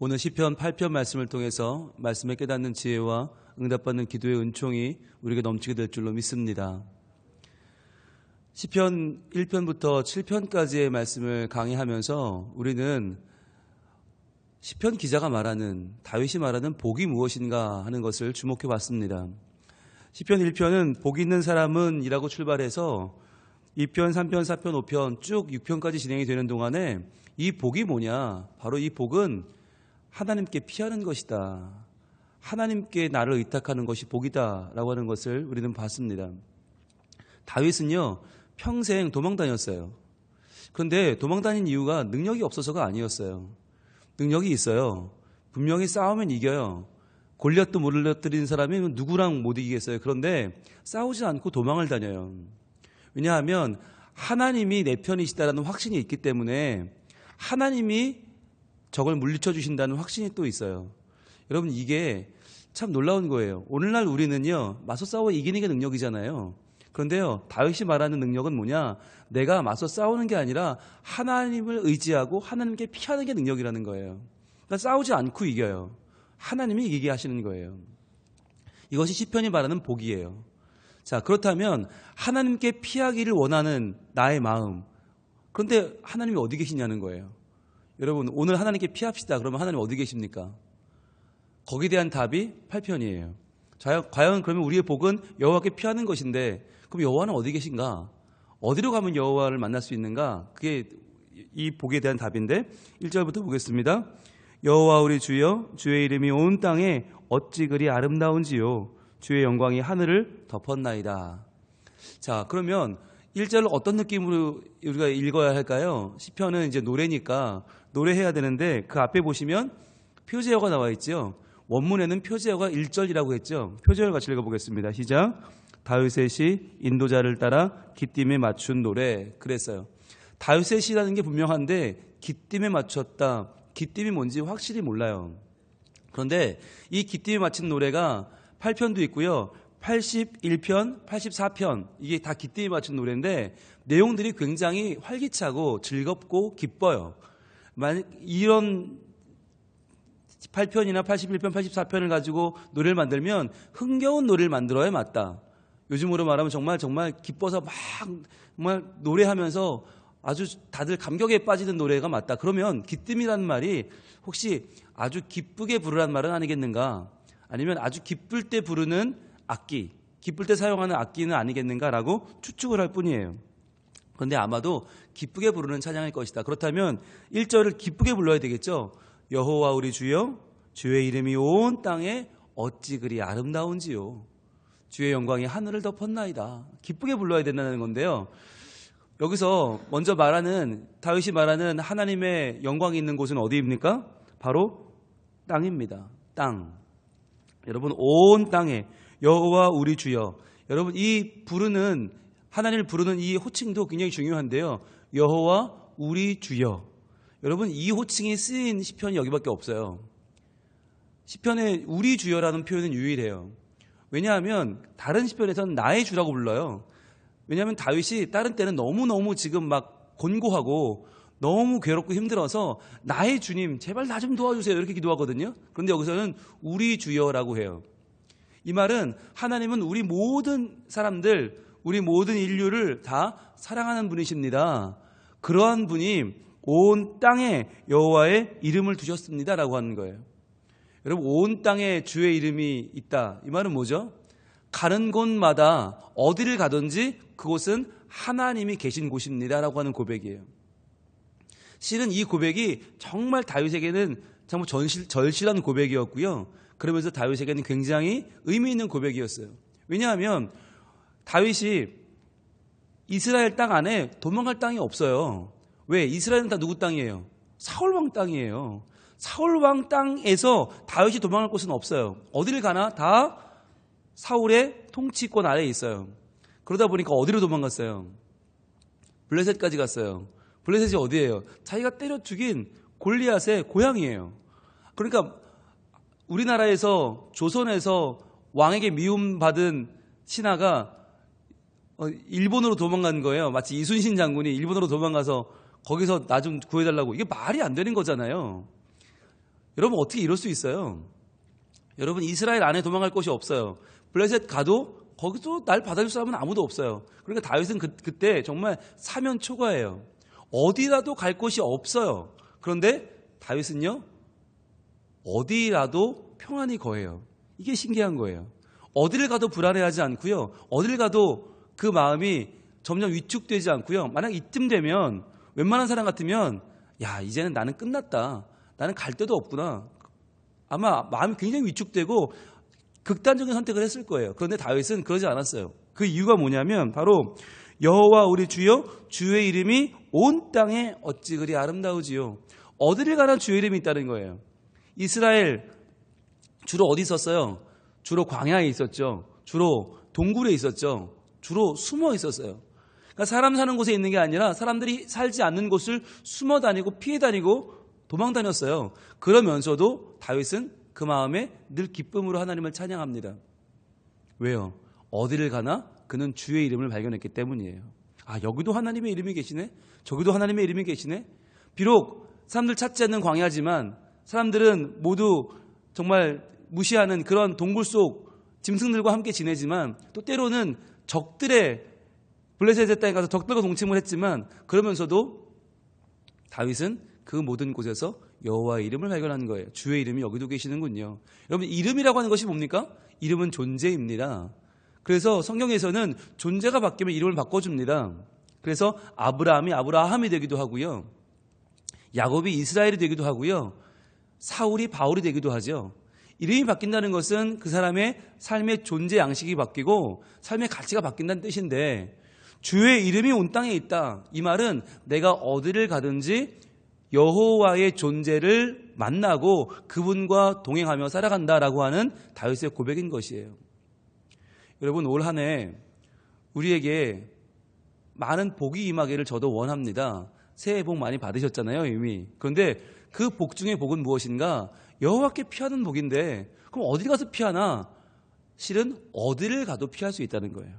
오늘 시편 8편 말씀을 통해서 말씀에 깨닫는 지혜와 응답받는 기도의 은총이 우리에게 넘치게 될 줄로 믿습니다. 시편 1편부터 7편까지의 말씀을 강의하면서 우리는 시편 기자가 말하는 다윗이 말하는 복이 무엇인가 하는 것을 주목해 봤습니다. 시편 1편은 복 있는 사람은이라고 출발해서 2편, 3편, 4편, 5편 쭉 6편까지 진행이 되는 동안에 이 복이 뭐냐? 바로 이 복은 하나님께 피하는 것이다. 하나님께 나를 의탁하는 것이 복이다라고 하는 것을 우리는 봤습니다. 다윗은요 평생 도망 다녔어요. 그런데 도망 다닌 이유가 능력이 없어서가 아니었어요. 능력이 있어요. 분명히 싸우면 이겨요. 골리앗도 물러뜨린 사람이 누구랑 못 이기겠어요. 그런데 싸우지 않고 도망을 다녀요. 왜냐하면 하나님이 내 편이시다라는 확신이 있기 때문에 하나님이 적을 물리쳐 주신다는 확신이 또 있어요. 여러분 이게 참 놀라운 거예요. 오늘날 우리는요 맞서 싸워 이기는 게 능력이잖아요. 그런데요 다윗이 말하는 능력은 뭐냐? 내가 맞서 싸우는 게 아니라 하나님을 의지하고 하나님께 피하는 게 능력이라는 거예요. 그러니까 싸우지 않고 이겨요. 하나님이 이기게 하시는 거예요. 이것이 시편이 말하는 복이에요. 자 그렇다면 하나님께 피하기를 원하는 나의 마음. 그런데 하나님이 어디 계시냐는 거예요. 여러분 오늘 하나님께 피합시다. 그러면 하나님 어디 계십니까? 거기에 대한 답이 8편이에요. 과연 그러면 우리의 복은 여호와께 피하는 것인데 그럼 여호와는 어디 계신가? 어디로 가면 여호와를 만날 수 있는가? 그게 이 복에 대한 답인데 1절부터 보겠습니다. 여호와 우리 주여 주의 이름이 온 땅에 어찌 그리 아름다운지요 주의 영광이 하늘을 덮었나이다. 자, 그러면 1절을 어떤 느낌으로 우리가 읽어야 할까요? 시편은 이제 노래니까 노래해야 되는데 그 앞에 보시면 표제어가 나와 있죠. 원문에는 표제어가 1절이라고 했죠. 표제어를 같이 읽어보겠습니다. 시작. 다윗의 시 인도자를 따라 기띔에 맞춘 노래 그랬어요. 다윗의 시라는 게 분명한데 기띔에 맞췄다. 기띔이 뭔지 확실히 몰라요. 그런데 이 기띔에 맞춘 노래가 8편도 있고요. 81편, 84편 이게 다 기쁨에 맞춘 노래인데 내용들이 굉장히 활기차고 즐겁고 기뻐요. 만약 이런 8편이나 81편, 84편을 가지고 노래를 만들면 흥겨운 노래를 만들어야 맞다. 요즘으로 말하면 정말 정말 기뻐서 막 정말 노래하면서 아주 다들 감격에 빠지는 노래가 맞다. 그러면 기쁨이라는 말이 혹시 아주 기쁘게 부르라는 말은 아니겠는가? 아니면 아주 기쁠 때 부르는 악기, 기쁠 때 사용하는 악기는 아니겠는가라고 추측을 할 뿐이에요. 그런데 아마도 기쁘게 부르는 찬양일 것이다. 그렇다면 1절을 기쁘게 불러야 되겠죠. 여호와 우리 주여 주의 이름이 온 땅에 어찌 그리 아름다운지요. 주의 영광이 하늘을 덮었나이다. 기쁘게 불러야 된다는 건데요. 여기서 먼저 말하는 다윗이 말하는 하나님의 영광이 있는 곳은 어디입니까? 바로 땅입니다. 땅. 여러분 온 땅에 여호와 우리 주여. 여러분 이 부르는 하나님을 부르는 이 호칭도 굉장히 중요한데요. 여호와 우리 주여. 여러분 이 호칭이 쓰인 시편이 여기밖에 없어요. 시편에 우리 주여라는 표현은 유일해요. 왜냐하면 다른 시편에서는 나의 주라고 불러요. 왜냐하면 다윗이 다른 때는 너무너무 지금 막 곤고하고 너무 괴롭고 힘들어서 나의 주님 제발 나 좀 도와주세요 이렇게 기도하거든요. 그런데 여기서는 우리 주여라고 해요. 이 말은 하나님은 우리 모든 사람들, 우리 모든 인류를 다 사랑하는 분이십니다. 그러한 분이 온 땅에 여호와의 이름을 두셨습니다라고 하는 거예요. 여러분 온 땅에 주의 이름이 있다. 이 말은 뭐죠? 가는 곳마다 어디를 가든지 그곳은 하나님이 계신 곳입니다라고 하는 고백이에요. 실은 이 고백이 정말 다윗에게는 정말 전실, 절실한 고백이었고요. 그러면서 다윗에게는 굉장히 의미 있는 고백이었어요. 왜냐하면 다윗이 이스라엘 땅 안에 도망갈 땅이 없어요. 왜? 이스라엘은 다 누구 땅이에요? 사울왕 땅이에요. 사울왕 땅에서 다윗이 도망갈 곳은 없어요. 어디를 가나 다 사울의 통치권 아래에 있어요. 그러다 보니까 어디로 도망갔어요? 블레셋까지 갔어요. 블레셋이 어디예요? 자기가 때려 죽인 골리앗의 고향이에요. 그러니까 우리나라에서 조선에서 왕에게 미움받은 신하가 어, 일본으로 도망간 거예요. 마치 이순신 장군이 일본으로 도망가서 거기서 나 좀 구해달라고. 이게 말이 안 되는 거잖아요. 여러분 어떻게 이럴 수 있어요? 여러분 이스라엘 안에 도망갈 곳이 없어요. 블레셋 가도 거기서 날 받아줄 사람은 아무도 없어요. 그러니까 다윗은 그, 그때 정말 사면 초과예요. 어디라도 갈 곳이 없어요. 그런데 다윗은요 어디라도 평안히 거해요. 이게 신기한 거예요. 어디를 가도 불안해하지 않고요. 어디를 가도 그 마음이 점점 위축되지 않고요. 만약 이쯤 되면 웬만한 사람 같으면 야 이제는 나는 끝났다. 나는 갈 데도 없구나. 아마 마음이 굉장히 위축되고 극단적인 선택을 했을 거예요. 그런데 다윗은 그러지 않았어요. 그 이유가 뭐냐면 바로 여호와 우리 주여 주의 이름이 온 땅에 어찌 그리 아름다우지요. 어디를 가나 주의 이름이 있다는 거예요. 이스라엘 주로 어디 있었어요? 주로 광야에 있었죠. 주로 동굴에 있었죠. 주로 숨어 있었어요. 그러니까 사람 사는 곳에 있는 게 아니라 사람들이 살지 않는 곳을 숨어 다니고 피해 다니고 도망 다녔어요. 그러면서도 다윗은 그 마음에 늘 기쁨으로 하나님을 찬양합니다. 왜요? 어디를 가나 그는 주의 이름을 발견했기 때문이에요. 아, 여기도 하나님의 이름이 계시네? 저기도 하나님의 이름이 계시네? 비록 사람들 찾지 않는 광야지만 사람들은 모두 정말 무시하는 그런 동굴 속 짐승들과 함께 지내지만 또 때로는 적들의 블레셋의 땅에 가서 적들과 동침을 했지만 그러면서도 다윗은 그 모든 곳에서 여호와의 이름을 발견하는 거예요. 주의 이름이 여기도 계시는군요. 여러분 이름이라고 하는 것이 뭡니까? 이름은 존재입니다. 그래서 성경에서는 존재가 바뀌면 이름을 바꿔줍니다. 그래서 아브라함이 아브라함이 되기도 하고요. 야곱이 이스라엘이 되기도 하고요. 사울이 바울이 되기도 하죠. 이름이 바뀐다는 것은 그 사람의 삶의 존재 양식이 바뀌고 삶의 가치가 바뀐다는 뜻인데 주의 이름이 온 땅에 있다. 이 말은 내가 어디를 가든지 여호와의 존재를 만나고 그분과 동행하며 살아간다라고 하는 다윗의 고백인 것이에요. 여러분 올 한 해 우리에게 많은 복이 임하기를 저도 원합니다. 새해 복 많이 받으셨잖아요, 이미. 그런데 그 복 중에 복은 무엇인가? 여호와께 피하는 복인데 그럼 어디 가서 피하나? 실은 어디를 가도 피할 수 있다는 거예요.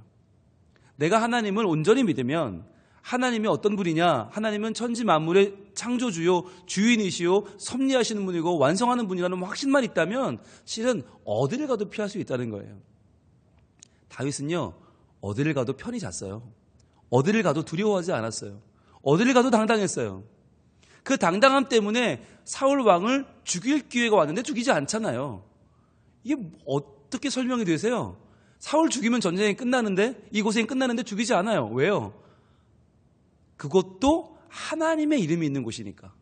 내가 하나님을 온전히 믿으면 하나님이 어떤 분이냐? 하나님은 천지 만물의 창조주요, 주인이시요, 섭리하시는 분이고 완성하는 분이라는 확신만 있다면 실은 어디를 가도 피할 수 있다는 거예요. 다윗은요, 어디를 가도 편히 잤어요. 어디를 가도 두려워하지 않았어요. 어디를 가도 당당했어요. 그 당당함 때문에 사울 왕을 죽일 기회가 왔는데 죽이지 않잖아요. 이게 어떻게 설명이 되세요? 사울 죽이면 전쟁이 끝나는데 이곳에 끝나는데 죽이지 않아요. 왜요? 그것도 하나님의 이름이 있는 곳이니까.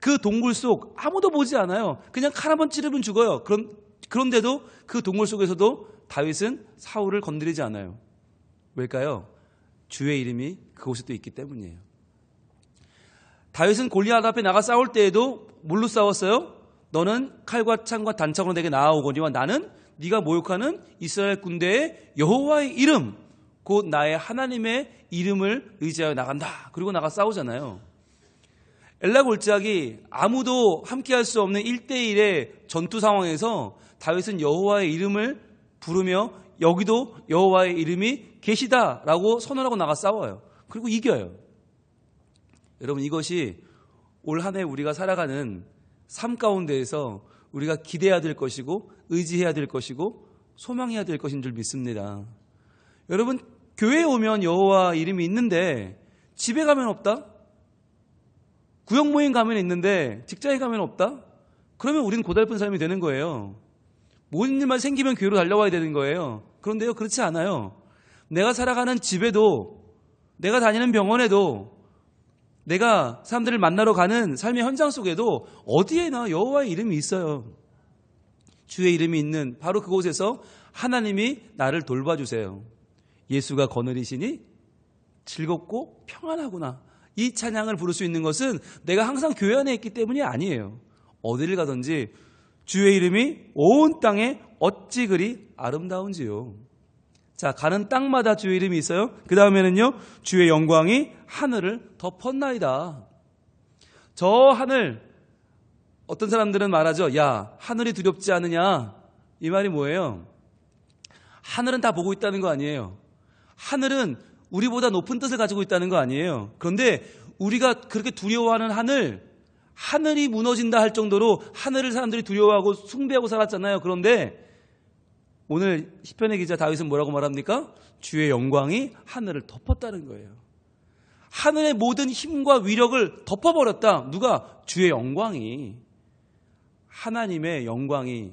그 동굴 속 아무도 보지 않아요. 그냥 칼 한 번 찌르면 죽어요. 그런 그런데도 그 동굴 속에서도 다윗은 사울을 건드리지 않아요. 왜일까요? 주의 이름이 그곳에 또 있기 때문이에요. 다윗은 골리앗 앞에 나가 싸울 때에도 뭘로 싸웠어요? 너는 칼과 창과 단창으로 내게 나아오거니와 나는 네가 모욕하는 이스라엘 군대의 여호와의 이름 곧 나의 하나님의 이름을 의지하여 나간다. 그리고 나가 싸우잖아요. 엘라 골짜기 아무도 함께할 수 없는 1대1의 전투 상황에서 다윗은 여호와의 이름을 부르며 여기도 여호와의 이름이 계시다라고 선언하고 나가 싸워요. 그리고 이겨요. 여러분 이것이 올 한 해 우리가 살아가는 삶 가운데에서 우리가 기대해야 될 것이고 의지해야 될 것이고 소망해야 될 것인 줄 믿습니다. 여러분 교회에 오면 여호와 이름이 있는데 집에 가면 없다? 구역 모임 가면 있는데 직장에 가면 없다? 그러면 우리는 고달픈 삶이 되는 거예요. 모든 일만 생기면 교회로 달려와야 되는 거예요. 그런데요, 그렇지 않아요. 내가 살아가는 집에도, 내가 다니는 병원에도, 내가 사람들을 만나러 가는 삶의 현장 속에도 어디에나 여호와의 이름이 있어요. 주의 이름이 있는 바로 그곳에서 하나님이 나를 돌봐주세요. 예수가 거느리시니 즐겁고 평안하구나. 이 찬양을 부를 수 있는 것은 내가 항상 교회 안에 있기 때문이 아니에요. 어디를 가든지 주의 이름이 온 땅에 어찌 그리 아름다운지요. 자, 가는 땅마다 주의 이름이 있어요. 그 다음에는요, 주의 영광이 하늘을 덮었나이다. 저 하늘, 어떤 사람들은 말하죠. 야, 하늘이 두렵지 않느냐? 이 말이 뭐예요? 하늘은 다 보고 있다는 거 아니에요. 하늘은 우리보다 높은 뜻을 가지고 있다는 거 아니에요. 그런데 우리가 그렇게 두려워하는 하늘, 하늘이 무너진다 할 정도로 하늘을 사람들이 두려워하고 숭배하고 살았잖아요. 그런데 오늘 시편의 기자 다윗은 뭐라고 말합니까? 주의 영광이 하늘을 덮었다는 거예요. 하늘의 모든 힘과 위력을 덮어버렸다. 누가? 주의 영광이. 하나님의 영광이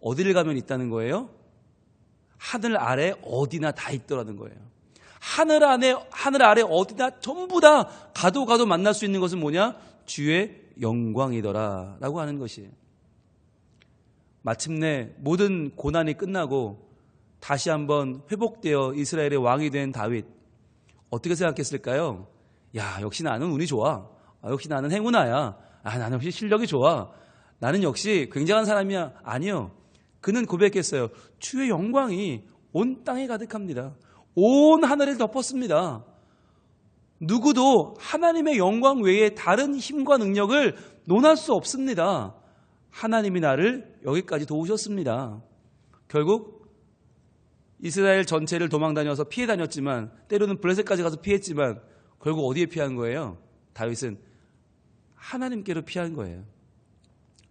어디를 가면 있다는 거예요? 하늘 아래 어디나 다 있더라는 거예요. 하늘 안에 하늘 아래 어디나 전부 다 가도 가도 만날 수 있는 것은 뭐냐? 주의 영광이더라라고 하는 것이. 마침내 모든 고난이 끝나고 다시 한번 회복되어 이스라엘의 왕이 된 다윗 어떻게 생각했을까요? 야 역시 나는 운이 좋아. 아, 역시 나는 행운아야. 아 나는 역시 실력이 좋아. 나는 역시 굉장한 사람이야. 아니요. 그는 고백했어요. 주의 영광이 온 땅에 가득합니다. 온 하늘을 덮었습니다. 누구도 하나님의 영광 외에 다른 힘과 능력을 논할 수 없습니다. 하나님이 나를 여기까지 도우셨습니다. 결국 이스라엘 전체를 도망 다녀서 피해 다녔지만 때로는 블레셋까지 가서 피했지만 결국 어디에 피한 거예요? 다윗은 하나님께로 피한 거예요.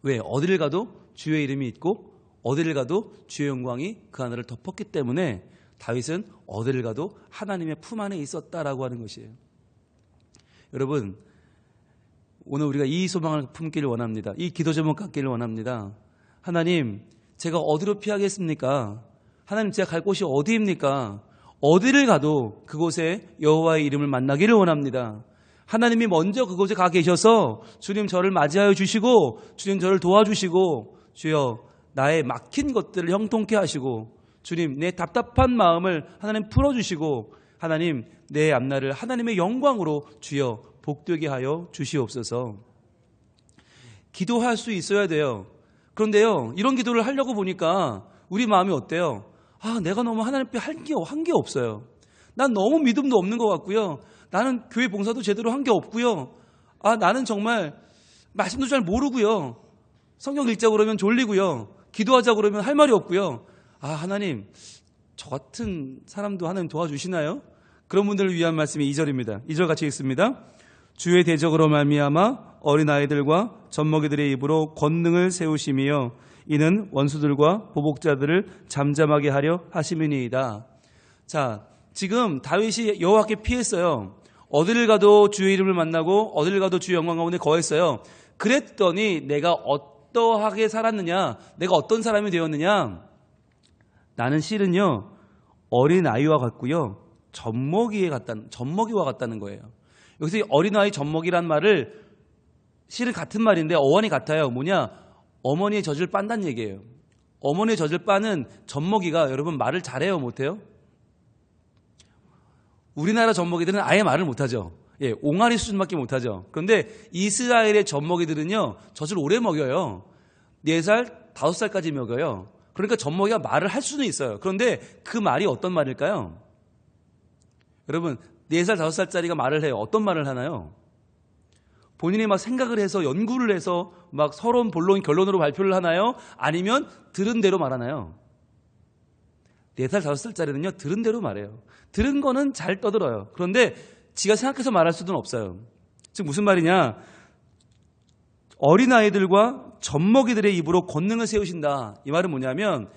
왜? 어디를 가도 주의 이름이 있고 어디를 가도 주의 영광이 그 하늘을 덮었기 때문에 다윗은 어디를 가도 하나님의 품 안에 있었다라고 하는 것이에요. 여러분, 오늘 우리가 이 소망을 품기를 원합니다. 이 기도 제목 갖기를 원합니다. 하나님, 제가 어디로 피하겠습니까? 하나님, 제가 갈 곳이 어디입니까? 어디를 가도 그곳에 여호와의 이름을 만나기를 원합니다. 하나님이 먼저 그곳에 가 계셔서 주님 저를 맞이하여 주시고 주님 저를 도와주시고 주여 나의 막힌 것들을 형통케 하시고 주님 내 답답한 마음을 하나님 풀어주시고 하나님 내 앞날을 하나님의 영광으로 주여 복되게 하여 주시옵소서. 기도할 수 있어야 돼요. 그런데요, 이런 기도를 하려고 보니까 우리 마음이 어때요? 아, 내가 너무 하나님께 할 게 한 게 없어요. 난 너무 믿음도 없는 것 같고요. 나는 교회 봉사도 제대로 한 게 없고요. 아, 나는 정말 말씀도 잘 모르고요. 성경 읽자 그러면 졸리고요. 기도하자 그러면 할 말이 없고요. 아, 하나님, 저 같은 사람도 하나님 도와주시나요? 그런 분들을 위한 말씀이 2절입니다. 2절 같이 읽습니다. 주의 대적으로 말미암아 어린 아이들과 젖먹이들의 입으로 권능을 세우시며 이는 원수들과 보복자들을 잠잠하게 하려 하심이니이다. 자, 지금 다윗이 여호와께 피했어요. 어디를 가도 주의 이름을 만나고 어디를 가도 주의 영광 가운데 거했어요. 그랬더니 내가 어떠하게 살았느냐? 내가 어떤 사람이 되었느냐? 나는 실은요 어린 아이와 같고요 젖먹이에 같다는 젖먹이와 같다는 거예요. 여기서 어린아이 젖먹이란 말을 실은 같은 말인데 어원이 같아요. 뭐냐? 어머니의 젖을 빤다는 얘기예요. 어머니의 젖을 빠는 젖먹이가 여러분 말을 잘해요, 못해요? 우리나라 젖먹이들은 아예 말을 못하죠. 예, 옹알이 수준밖에 못하죠. 그런데 이스라엘의 젖먹이들은요, 젖을 오래 먹여요. 4살, 5살까지 먹여요. 그러니까 젖먹이가 말을 할 수는 있어요. 그런데 그 말이 어떤 말일까요? 여러분, 4살, 5살짜리가 말을 해요. 어떤 말을 하나요? 본인이 막 생각을 해서 연구를 해서 막 서론, 본론, 결론으로 발표를 하나요? 아니면 들은 대로 말하나요? 4살, 5살짜리는요, 들은 대로 말해요. 들은 거는 잘 떠들어요. 그런데 지가 생각해서 말할 수는 없어요. 즉, 무슨 말이냐? 어린아이들과 젖먹이들의 입으로 권능을 세우신다. 이 말은 뭐냐면,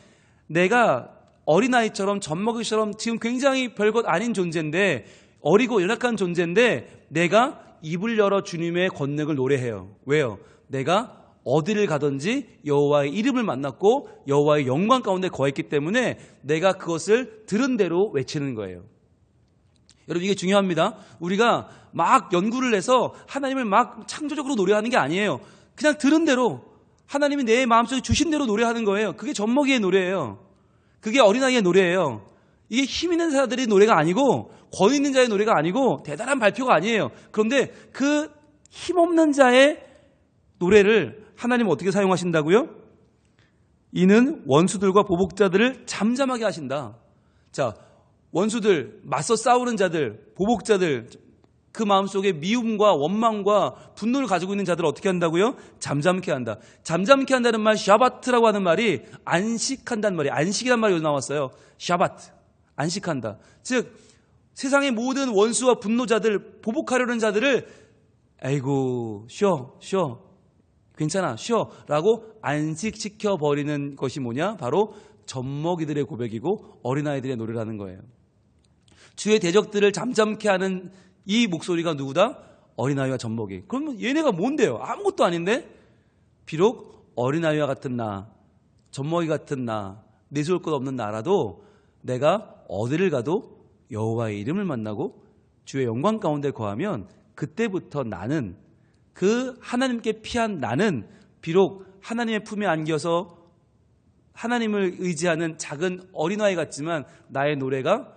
내가 어린아이처럼 젖먹이처럼 지금 굉장히 별것 아닌 존재인데, 어리고 연약한 존재인데, 내가 입을 열어 주님의 권능을 노래해요. 왜요? 내가 어디를 가든지 여호와의 이름을 만났고 여호와의 영광 가운데 거했기 때문에 내가 그것을 들은 대로 외치는 거예요. 여러분 이게 중요합니다. 우리가 막 연구를 해서 하나님을 막 창조적으로 노래하는 게 아니에요. 그냥 들은 대로 하나님이 내 마음속에 주신 대로 노래하는 거예요. 그게 젖먹이의 노래예요. 그게 어린아이의 노래예요. 이게 힘 있는 자들의 노래가 아니고 권 있는 자의 노래가 아니고 대단한 발표가 아니에요. 그런데 그 힘없는 자의 노래를 하나님 어떻게 사용하신다고요? 이는 원수들과 보복자들을 잠잠하게 하신다. 자, 원수들, 맞서 싸우는 자들, 보복자들, 그 마음속에 미움과 원망과 분노를 가지고 있는 자들을 어떻게 한다고요? 잠잠케 한다. 잠잠케 한다는 말, 샤바트라고 하는 말이 안식한다는 말이, 안식이란 말이 나왔어요. 샤바트. 안식한다. 즉, 세상의 모든 원수와 분노자들, 보복하려는 자들을, 아이고, 쉬어, 쉬어. 괜찮아, 쉬어. 라고 안식시켜 버리는 것이 뭐냐? 바로 젖먹이들의 고백이고 어린아이들의 노래라는 거예요. 주의 대적들을 잠잠케 하는 이 목소리가 누구다? 어린아이와 젖먹이. 그러면 얘네가 뭔데요? 아무것도 아닌데? 비록 어린아이와 같은 나, 젖먹이 같은 나, 내세울 것 없는 나라도 내가 어디를 가도 여호와의 이름을 만나고 주의 영광 가운데 거하면 그때부터 나는 그 하나님께 피한 나는 비록 하나님의 품에 안겨서 하나님을 의지하는 작은 어린아이 같지만 나의 노래가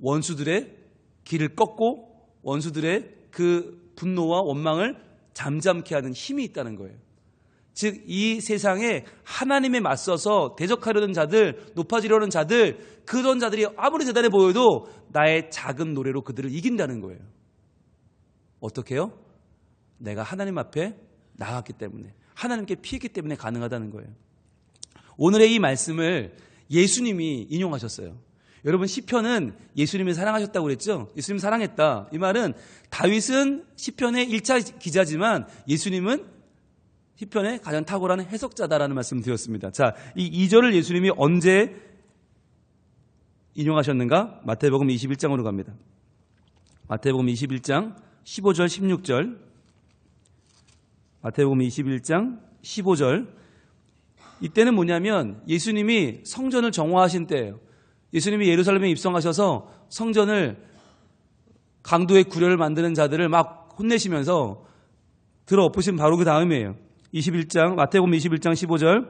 원수들의 길을 꺾고 원수들의 그 분노와 원망을 잠잠케 하는 힘이 있다는 거예요. 즉, 이 세상에 하나님에 맞서서 대적하려는 자들, 높아지려는 자들, 그런 자들이 아무리 대단해 보여도 나의 작은 노래로 그들을 이긴다는 거예요. 어떻게 해요? 내가 하나님 앞에 나갔기 때문에, 하나님께 피했기 때문에 가능하다는 거예요. 오늘의 이 말씀을 예수님이 인용하셨어요. 여러분 시편은 예수님을 사랑하셨다고 그랬죠? 예수님 사랑했다. 이 말은 다윗은 시편의 1차 기자지만 예수님은 시편의 가장 탁월한 해석자다라는 말씀을 드렸습니다. 자, 이 2절을 예수님이 언제 인용하셨는가? 마태복음 21장으로 갑니다. 마태복음 21장 15절 16절 마태복음 21장 15절 이때는 뭐냐면 예수님이 성전을 정화하신 때예요. 예수님이 예루살렘에 입성하셔서 성전을 강도의 구려를 만드는 자들을 막 혼내시면서 들어 엎으신 바로 그 다음이에요. 21장 마태복음 21장 15절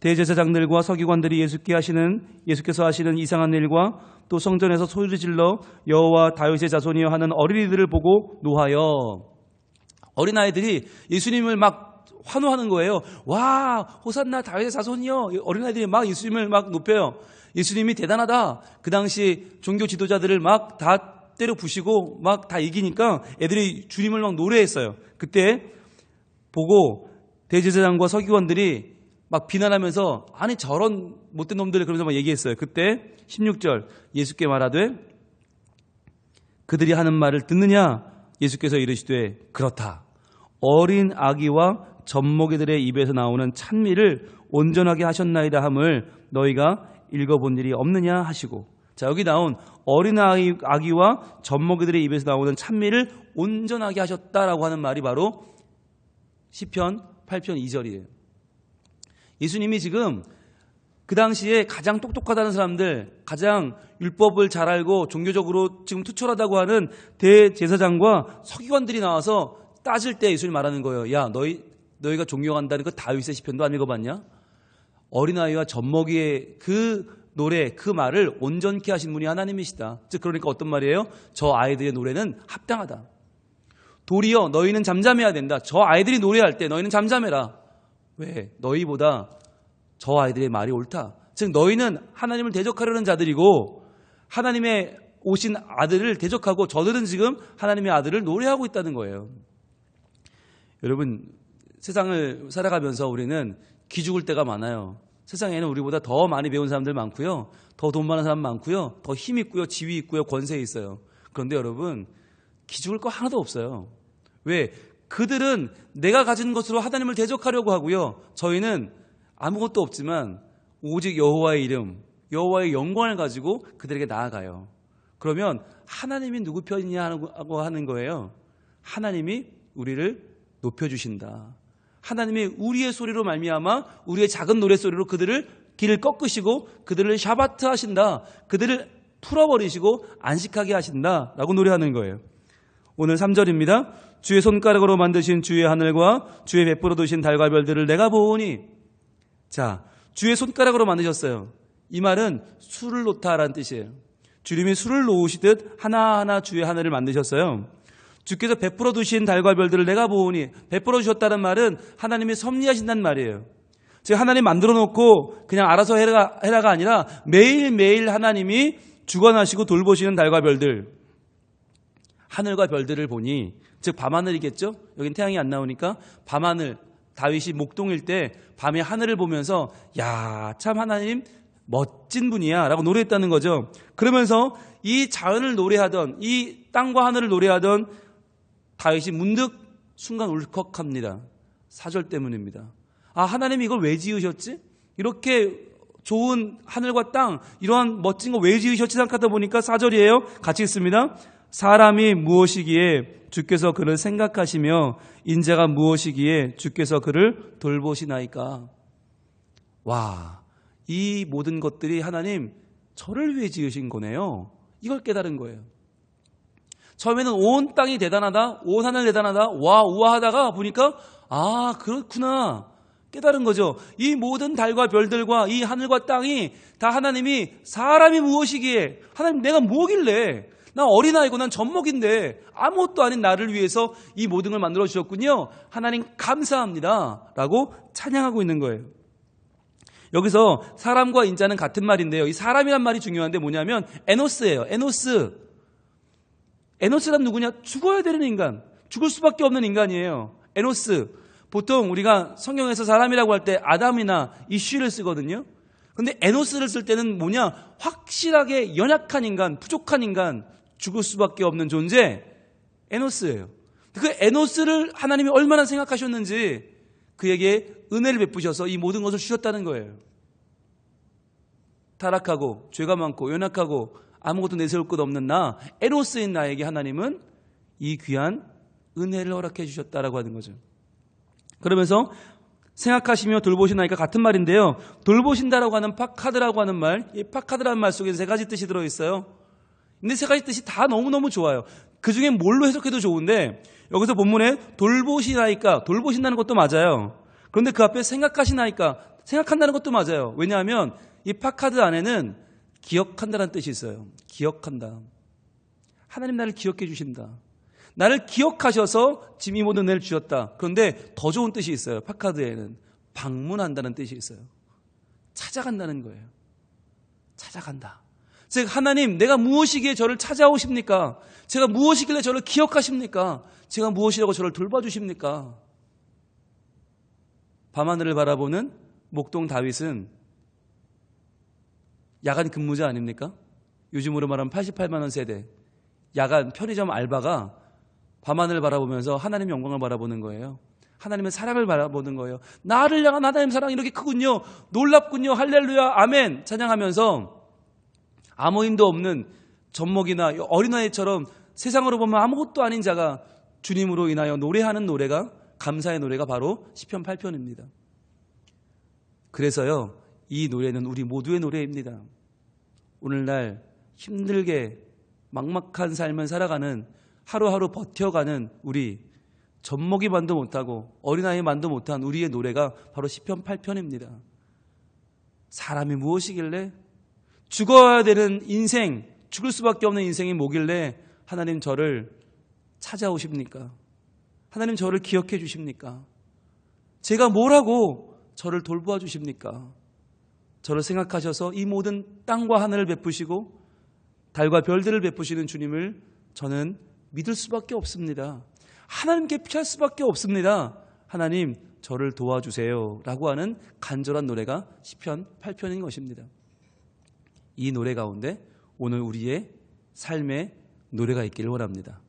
대제사장들과 서기관들이 예수께 하시는 예수께서 하시는 이상한 일과 또 성전에서 소리를 질러 여호와 다윗의 자손이여 하는 어린이들을 보고 노하여 어린아이들이 예수님을 막 환호하는 거예요. 와, 호산나 다윗의 자손이요. 어린아이들이 막 예수님을 막 높여요. 예수님이 대단하다. 그 당시 종교 지도자들을 막 다 때려 부시고 막 다 이기니까 애들이 주님을 막 노래했어요. 그때 보고 대제사장과 서기관들이 막 비난하면서 아니 저런 못된 놈들 그러면서 막 얘기했어요. 그때 16절 예수께 말하되 그들이 하는 말을 듣느냐 예수께서 이르시되 그렇다. 어린 아기와 젖먹이들의 입에서 나오는 찬미를 온전하게 하셨나이다 함을 너희가 읽어본 일이 없느냐 하시고 자 여기 나온 어린 아기, 아기와 젖먹이들의 입에서 나오는 찬미를 온전하게 하셨다라고 하는 말이 바로 시편 8편 2절이에요. 예수님이 지금 그 당시에 가장 똑똑하다는 사람들, 가장 율법을 잘 알고 종교적으로 지금 투철하다고 하는 대제사장과 서기관들이 나와서 따질 때 예수님 말하는 거예요. 야, 너희 너희가 존경한다는 그 다윗의 시편도 안 읽어봤냐? 어린아이와 젖먹이의 그 노래, 그 말을 온전케 하신 분이 하나님이시다. 즉 그러니까 어떤 말이에요? 저 아이들의 노래는 합당하다. 도리어 너희는 잠잠해야 된다. 저 아이들이 노래할 때 너희는 잠잠해라. 왜? 너희보다 저 아이들의 말이 옳다. 즉 너희는 하나님을 대적하려는 자들이고 하나님의 오신 아들을 대적하고 저들은 지금 하나님의 아들을 노래하고 있다는 거예요. 여러분 세상을 살아가면서 우리는 기죽을 때가 많아요. 세상에는 우리보다 더 많이 배운 사람들 많고요. 더 돈 많은 사람 많고요. 더 힘 있고요. 지위 있고요. 권세 있어요. 그런데 여러분 기죽을 거 하나도 없어요. 왜? 그들은 내가 가진 것으로 하나님을 대적하려고 하고요. 저희는 아무것도 없지만 오직 여호와의 이름, 여호와의 영광을 가지고 그들에게 나아가요. 그러면 하나님이 누구 편이냐고 하는 거예요. 하나님이 우리를 높여 주신다. 하나님이 우리의 소리로 말미암아 우리의 작은 노래 소리로 그들을 길을 꺾으시고 그들을 샤바트 하신다. 그들을 풀어버리시고 안식하게 하신다라고 노래하는 거예요. 오늘 3절입니다. 주의 손가락으로 만드신 주의 하늘과 주의 베풀어 두신 달과 별들을 내가 보오니 자, 주의 손가락으로 만드셨어요. 이 말은 술을 놓다라는 뜻이에요. 주님이 술을 놓으시듯 하나하나 주의 하늘을 만드셨어요. 주께서 베풀어 두신 달과 별들을 내가 보오니 베풀어 주셨다는 말은 하나님이 섭리하신다는 말이에요. 즉 하나님 만들어 놓고 그냥 알아서 해라, 해라가 아니라 매일매일 하나님이 주관하시고 돌보시는 달과 별들 하늘과 별들을 보니 즉 밤하늘이겠죠? 여긴 태양이 안 나오니까 밤하늘 다윗이 목동일 때 밤에 하늘을 보면서 야 참 하나님 멋진 분이야라고 노래했다는 거죠. 그러면서 이 자연을 노래하던 이 땅과 하늘을 노래하던 다윗이 문득 순간 울컥합니다. 사절 때문입니다. 아, 하나님이 이걸 왜 지으셨지? 이렇게 좋은 하늘과 땅, 이러한 멋진 거 왜 지으셨지 생각하다 보니까 사절이에요. 같이 읽습니다. 사람이 무엇이기에 주께서 그를 생각하시며 인자가 무엇이기에 주께서 그를 돌보시나이까. 와, 이 모든 것들이 하나님 저를 위해 지으신 거네요. 이걸 깨달은 거예요. 처음에는 온 땅이 대단하다, 온 하늘 대단하다, 와, 우아하다가 보니까, 아, 그렇구나. 깨달은 거죠. 이 모든 달과 별들과 이 하늘과 땅이 다 하나님이 사람이 무엇이기에, 하나님 내가 뭐길래, 나 어린아이고 난 젖먹인데 아무것도 아닌 나를 위해서 이 모든 걸 만들어 주셨군요. 하나님 감사합니다. 라고 찬양하고 있는 거예요. 여기서 사람과 인자는 같은 말인데요. 이 사람이란 말이 중요한데 뭐냐면 에노스예요. 에노스. 에노스란 누구냐? 죽어야 되는 인간. 죽을 수밖에 없는 인간이에요. 에노스. 보통 우리가 성경에서 사람이라고 할 때 아담이나 이슈를 쓰거든요. 근데 에노스를 쓸 때는 뭐냐? 확실하게 연약한 인간, 부족한 인간, 죽을 수밖에 없는 존재, 에노스예요. 그 에노스를 하나님이 얼마나 생각하셨는지 그에게 은혜를 베푸셔서 이 모든 것을 주셨다는 거예요. 타락하고 죄가 많고 연약하고 아무것도 내세울 것 없는 나 에로스인 나에게 하나님은 이 귀한 은혜를 허락해 주셨다라고 하는 거죠. 그러면서 생각하시며 돌보시나니까 같은 말인데요. 돌보신다라고 하는 파카드라고 하는 말, 이 파카드라는 말 속에 세 가지 뜻이 들어 있어요. 근데 세 가지 뜻이 다 너무너무 좋아요. 그 중에 뭘로 해석해도 좋은데 여기서 본문에 돌보시나이까 돌보신다는 것도 맞아요. 그런데 그 앞에 생각하시나이까 생각한다는 것도 맞아요. 왜냐하면 이 파카드 안에는 기억한다는 뜻이 있어요. 기억한다. 하나님 나를 기억해 주신다. 나를 기억하셔서 지금 이 모든 은혜를 주셨다. 그런데 더 좋은 뜻이 있어요. 파카드에는 방문한다는 뜻이 있어요. 찾아간다는 거예요. 찾아간다. 즉 하나님 내가 무엇이기에 저를 찾아오십니까? 제가 무엇이길래 저를 기억하십니까? 제가 무엇이라고 저를 돌봐주십니까? 밤하늘을 바라보는 목동 다윗은 야간 근무자 아닙니까? 요즘으로 말하면 88만 원 세대. 야간 편의점 알바가 밤하늘을 바라보면서 하나님 영광을 바라보는 거예요. 하나님의 사랑을 바라보는 거예요. 나를 향한 하나님 사랑이 이렇게 크군요. 놀랍군요. 할렐루야. 아멘. 찬양하면서 아무 힘도 없는 젖먹이나 어린아이처럼 세상으로 보면 아무것도 아닌 자가 주님으로 인하여 노래하는 노래가 감사의 노래가 바로 시편 8편입니다. 그래서요. 이 노래는 우리 모두의 노래입니다. 오늘날 힘들게 막막한 삶을 살아가는 하루하루 버텨가는 우리 젖먹이 만도 못하고 어린아이 만도 못한 우리의 노래가 바로 시편 8편입니다. 사람이 무엇이길래 죽어야 되는 인생, 죽을 수밖에 없는 인생이 뭐길래 하나님 저를 찾아오십니까? 하나님 저를 기억해 주십니까? 제가 뭐라고 저를 돌보아 주십니까? 저를 생각하셔서 이 모든 땅과 하늘을 베푸시고 달과 별들을 베푸시는 주님을 저는 믿을 수밖에 없습니다. 하나님께 피할 수밖에 없습니다. 하나님 저를 도와주세요. 라고 하는 간절한 노래가 시편 8편인 것입니다. 이 노래 가운데 오늘 우리의 삶의 노래가 있기를 원합니다.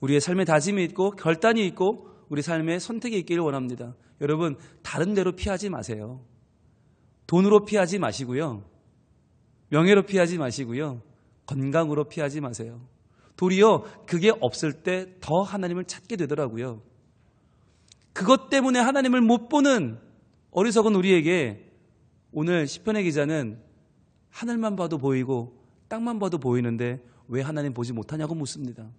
우리의 삶의 다짐이 있고 결단이 있고 우리 삶의 선택이 있기를 원합니다. 여러분 다른 데로 피하지 마세요. 돈으로 피하지 마시고요. 명예로 피하지 마시고요. 건강으로 피하지 마세요. 도리어 그게 없을 때 더 하나님을 찾게 되더라고요. 그것 때문에 하나님을 못 보는 어리석은 우리에게 오늘 시편의 기자는 하늘만 봐도 보이고 땅만 봐도 보이는데 왜 하나님 보지 못하냐고 묻습니다.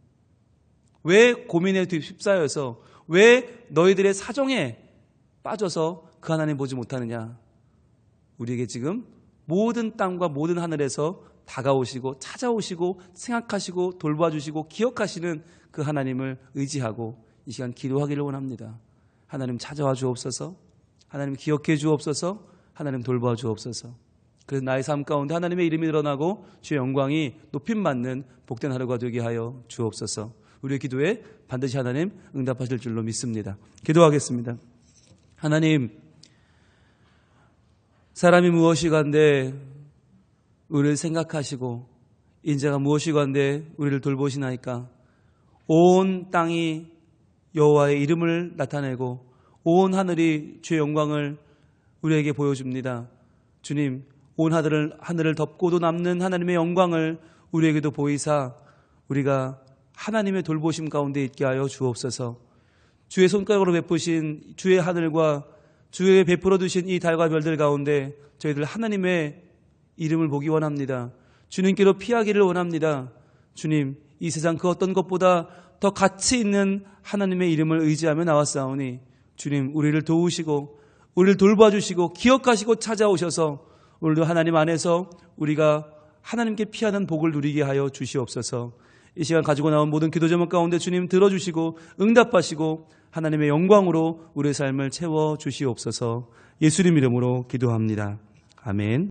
왜 고민에 휩싸여서 왜 너희들의 사정에 빠져서 그 하나님 보지 못하느냐? 우리에게 지금 모든 땅과 모든 하늘에서 다가오시고 찾아오시고 생각하시고 돌봐주시고 기억하시는 그 하나님을 의지하고 이 시간 기도하기를 원합니다. 하나님 찾아와 주옵소서. 하나님 기억해 주옵소서. 하나님 돌봐 주옵소서. 그래서 나의 삶 가운데 하나님의 이름이 드러나고 주의 영광이 높임 받는 복된 하루가 되게 하여 주옵소서. 우리의 기도에 반드시 하나님 응답하실 줄로 믿습니다. 기도하겠습니다. 하나님 사람이 무엇이간데 우리를 생각하시고 인자가 무엇이간데 우리를 돌보시나이까 온 땅이 여호와의 이름을 나타내고 온 하늘이 주의 영광을 우리에게 보여줍니다. 주님, 온 하늘을, 하늘을 덮고도 남는 하나님의 영광을 우리에게도 보이사 우리가 하나님의 돌보심 가운데 있게 하여 주옵소서. 주의 손가락으로 베푸신 주의 하늘과 주의 베풀어 두신 이 달과 별들 가운데 저희들 하나님의 이름을 보기 원합니다. 주님께로 피하기를 원합니다. 주님, 이 세상 그 어떤 것보다 더 가치 있는 하나님의 이름을 의지하며 나왔사오니 주님, 우리를 도우시고 우리를 돌봐주시고 기억하시고 찾아오셔서 오늘도 하나님 안에서 우리가 하나님께 피하는 복을 누리게 하여 주시옵소서. 이 시간 가지고 나온 모든 기도 제목 가운데 주님 들어주시고 응답하시고 하나님의 영광으로 우리의 삶을 채워 주시옵소서. 예수님 이름으로 기도합니다. 아멘.